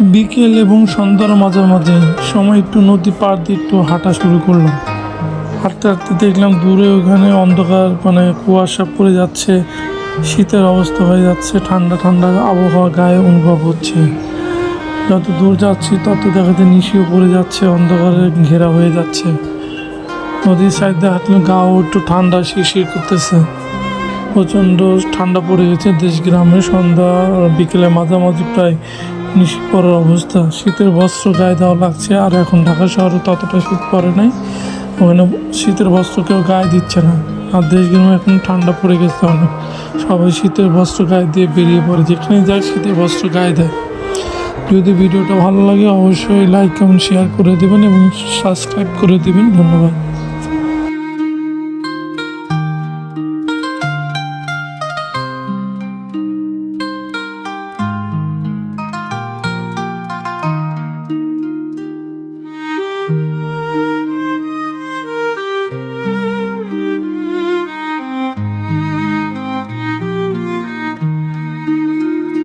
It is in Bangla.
বিকেল এবং সন্ধ্যার মাঝামাঝি সময় একটু নদী পার দিয়ে একটু হাঁটা শুরু করলাম। হাঁটতে হাঁটতে দেখলাম দূরে ওখানে অন্ধকার মানে কুয়াশা পড়ে যাচ্ছে, শীতের অবস্থা হয়ে যাচ্ছে, ঠান্ডা ঠান্ডা আবহাওয়া গায়ে অনুভব হচ্ছে। যত দূর যাচ্ছি তত দেখাতে নিশিও পড়ে যাচ্ছে, অন্ধকারে ঘেরা হয়ে যাচ্ছে। নদীর সাইড হাঁটলে গাও একটু ঠান্ডা শিরশির করতেছে। প্রচণ্ড ঠান্ডা পড়ে গেছে দেশ গ্রামে সন্ধ্যা বিকেলে মাঝামাঝি প্রায় নিশি পড়ার অবস্থা। শীতের বস্ত্র গায়ে দেওয়া লাগছে, আর এখন ঢাকা শহরে ততটা শীত পড়ে নাই। ওখানে শীতের বস্ত্র কেউ গায়ে দিচ্ছে না। আর দেশ গ্রামে এখন ঠান্ডা পড়ে গেছে অনেক। সবাই শীতের বস্ত্র গায়ে দিয়ে বেরিয়ে পড়ে, যেখানে যায় শীতের বস্ত্র গায়ে দেয়। যদি ভিডিওটা ভালো লাগে, অবশ্যই লাইক কমেন্ট শেয়ার করে দেবেন এবং সাবস্ক্রাইব করে দেবেন। ধন্যবাদ।